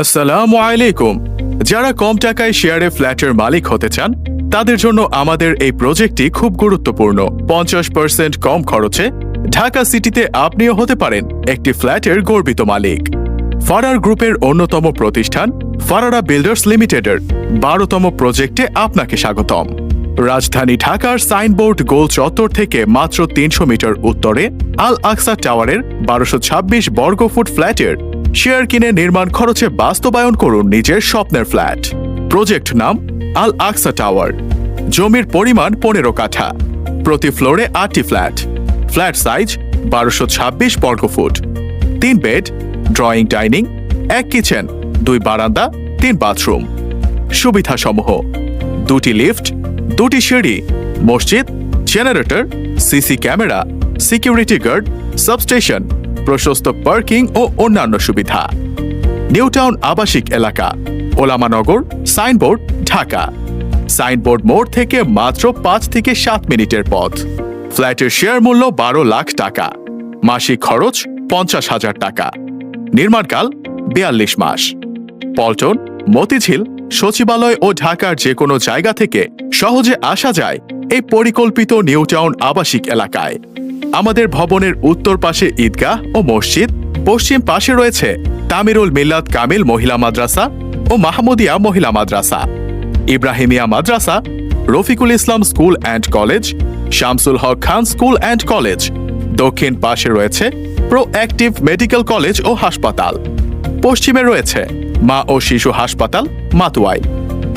আসসালামু আলাইকুম। যারা কম টাকায় শেয়ারে ফ্ল্যাটের মালিক হতে চান, তাদের জন্য আমাদের এই প্রজেক্টটি খুব গুরুত্বপূর্ণ। পঞ্চাশ পার্সেন্ট কম খরচে ঢাকা সিটিতে আপনিও হতে পারেন একটি ফ্ল্যাটের গর্বিত মালিক। ফারার গ্রুপের অন্যতম প্রতিষ্ঠান, ফারারা বিল্ডার্স লিমিটেডের বারোতম প্রজেক্টে আপনাকে স্বাগতম। রাজধানী ঢাকার সাইনবোর্ড গোল চত্বর থেকে মাত্র তিনশো মিটার উত্তরে আল আকসা টাওয়ারের বারোশো ছাব্বিশ বর্গফুট ফ্ল্যাটের শেয়ার কিনে নির্মাণ খরচে বাস্তবায়ন করুন নিজের স্বপ্নের ফ্ল্যাট। প্রজেক্ট নাম আল আকসা টাওয়ার। জমির পরিমাণ পনেরো কাঠা। প্রতি ফ্লোরে আটটি ফ্ল্যাট। ফ্ল্যাট সাইজ বারোশো ছাব্বিশ বর্গফুট তিন বেড, ড্রয়িং, ডাইনিং, এক কিচেন, দুই বারান্দা, তিন বাথরুম। সুবিধাসমূহ। দুটি লিফট, দুটি সিঁড়ি, মসজিদ, generator, CC camera, security guard, substation. প্রশস্ত পার্কিং ও অন্যান্য সুবিধা। নিউটাউন আবাসিক এলাকা, ওলামানগর, সাইনবোর্ড, ঢাকা। সাইনবোর্ড মোড় থেকে মাত্র পাঁচ থেকে সাত মিনিটের পথ। ফ্ল্যাটের শেয়ার মূল্য বারো লাখ টাকা। মাসিক খরচ পঞ্চাশ হাজার টাকা। নির্মাণকাল বিয়াল্লিশ মাস। পল্টন, মতিঝিল, সচিবালয় ও ঢাকার যে কোনো জায়গা থেকে সহজে আসা যায় এই পরিকল্পিত নিউটাউন আবাসিক এলাকায়। আমাদের ভবনের উত্তর পাশে ঈদগাহ ও মসজিদ, পশ্চিম পাশে রয়েছে তামিরুল মিল্লাত কামিল মহিলা মাদ্রাসা ও মাহমুদিয়া মহিলা মাদ্রাসা, ইব্রাহিমিয়া মাদ্রাসা, Rafiqul Islam school and college, Shamsul Haq Khan school and college, দক্ষিণ পাশে রয়েছে প্রো অ্যাক্টিভ মেডিকেল কলেজ ও হাসপাতাল, পশ্চিমে রয়েছে মা ও শিশু হাসপাতাল, মাতুয়াই।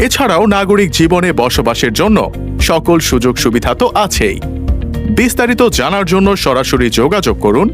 এছাড়াও নাগরিক জীবনে বসবাসের জন্য সকল সুযোগ সুবিধা তো আছেই। বিস্তারিত জানার জন্য সরাসরি যোগাযোগ করুন